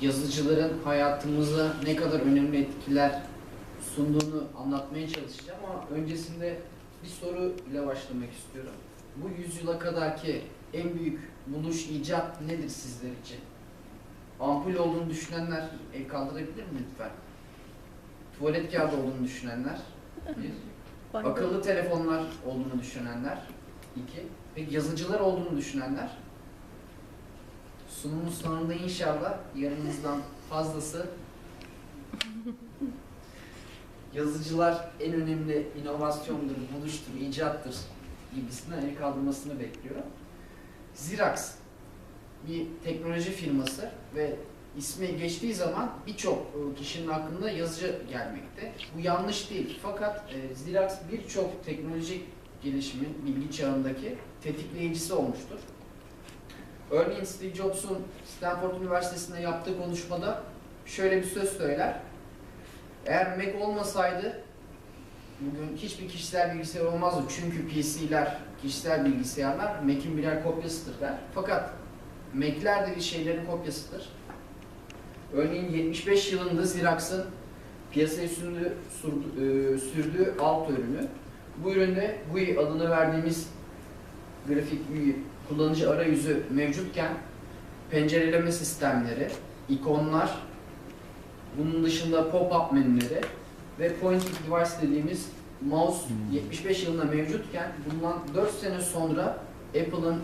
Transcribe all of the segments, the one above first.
yazıcıların hayatımıza ne kadar önemli etkiler sunduğunu anlatmaya çalışacağım ama öncesinde bir soru ile başlamak istiyorum. Bu yüzyıla kadarki en büyük buluş, icat nedir sizler için? Ampul olduğunu düşünenler el kaldırabilir mi lütfen? Tuvalet kağıdı olduğunu düşünenler. Bir. Akıllı telefonlar olduğunu düşünenler. iki. Peki yazıcılar olduğunu düşünenler. Sunumun sonunda inşallah yarımızdan fazlası yazıcılar en önemli inovasyondur, buluştur, icattır gibisinden el kaldırmasını bekliyorum. Xerox bir teknoloji firması ve ismi geçtiği zaman birçok e, kişinin aklında yazıcı gelmekte. Bu yanlış değil. Fakat e, Xerox birçok teknolojik gelişimin bilgi çağındaki tetikleyicisi olmuştur. Örneğin Steve Jobs'un Stanford Üniversitesi'nde yaptığı konuşmada şöyle bir söz söyler. Eğer Mac olmasaydı bugün hiçbir kişisel bilgisayar olmazdı. Çünkü PC'ler, kişisel bilgisayarlar Mac'in birer kopyasıdır der. Fakat Mac'ler de bir şeylerin kopyasıdır. Örneğin 75 yılında Xerox'ın piyasaya sürdüğü, e, sürdüğü alt ürünü. Bu üründe GUI adını verdiğimiz grafik kullanıcı arayüzü mevcutken pencereleme sistemleri, ikonlar, bunun dışında pop-up menüleri ve pointing device dediğimiz mouse Hmm. 75 yılında mevcutken bundan 4 sene sonra Apple'ın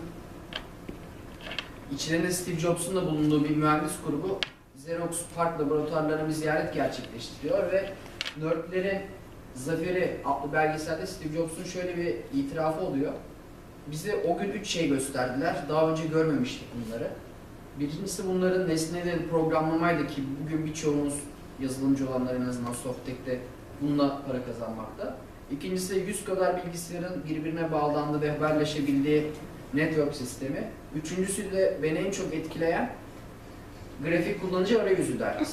içlerinde Steve Jobs'un da bulunduğu bir mühendis grubu Xerox Park laboratuvarlarına bir ziyaret gerçekleştiriyor ve nerdlerin Zaferi adlı belgeselde Steve Jobs'un şöyle bir itirafı oluyor. Bize o gün üç şey gösterdiler. Daha önce görmemiştik bunları. Birincisi bunların nesneleri programlamaydı ki bugün birçoğumuz yazılımcı olanlar en azından Softtek'te bununla para kazanmakta. İkincisi 100 kadar bilgisayarın birbirine bağlandığı ve haberleşebildiği network sistemi. Üçüncüsü de beni en çok etkileyen grafik kullanıcı arayüzü der.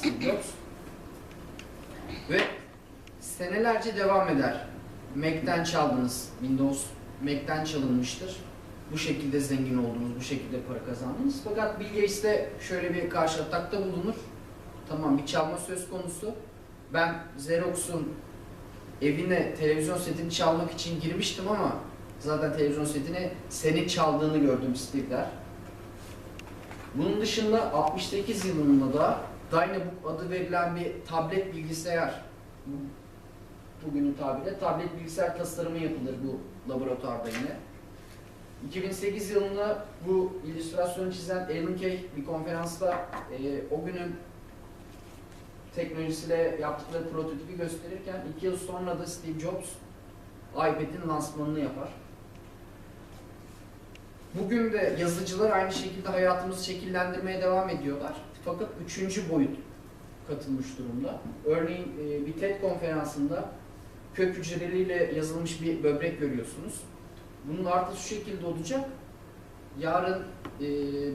Ve senelerce devam eder. Mac'ten çaldınız, Windows Mac'ten çalınmıştır. Bu şekilde zengin oldunuz, bu şekilde para kazandınız. Fakat Bill Gates de şöyle bir karşı atakta bulunur. Tamam bir çalma söz konusu. Ben Xerox'un evine televizyon setini çalmak için girmiştim ama zaten televizyon setini senin çaldığını gördüm Steve. Bunun dışında 68 yılında da Dynabook adı verilen bir tablet bilgisayar bu- bugünün tabiriyle tablet bilgisayar tasarımı yapılır bu laboratuvarda yine. 2008 yılında bu illüstrasyonu çizen Alan Kay bir konferansta e, o günün teknolojisiyle yaptıkları prototipi gösterirken iki yıl sonra da Steve Jobs iPad'in lansmanını yapar. Bugün de yazıcılar aynı şekilde hayatımızı şekillendirmeye devam ediyorlar. Fakat üçüncü boyut katılmış durumda. Örneğin e, bir TED konferansında kök hücreleriyle yazılmış bir böbrek görüyorsunuz. Bunun artı şu şekilde olacak. Yarın e,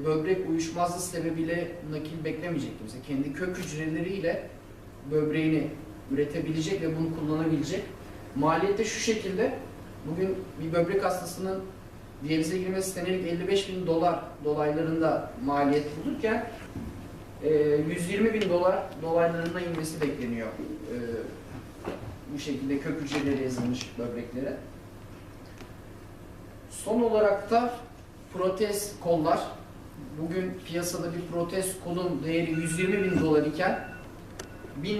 böbrek uyuşmazlığı sebebiyle nakil beklemeyecek kimse. Kendi kök hücreleriyle böbreğini üretebilecek ve bunu kullanabilecek. Maliyette şu şekilde bugün bir böbrek hastasının diyalize girmesi senelik 55 bin dolar dolaylarında maliyet bulurken e, 120 bin dolar dolaylarında inmesi bekleniyor. Bu şekilde kök hücreleri yazılmış böbreklere. Son olarak da protez kollar. Bugün piyasada bir protez kolun değeri 120 bin dolar iken 1000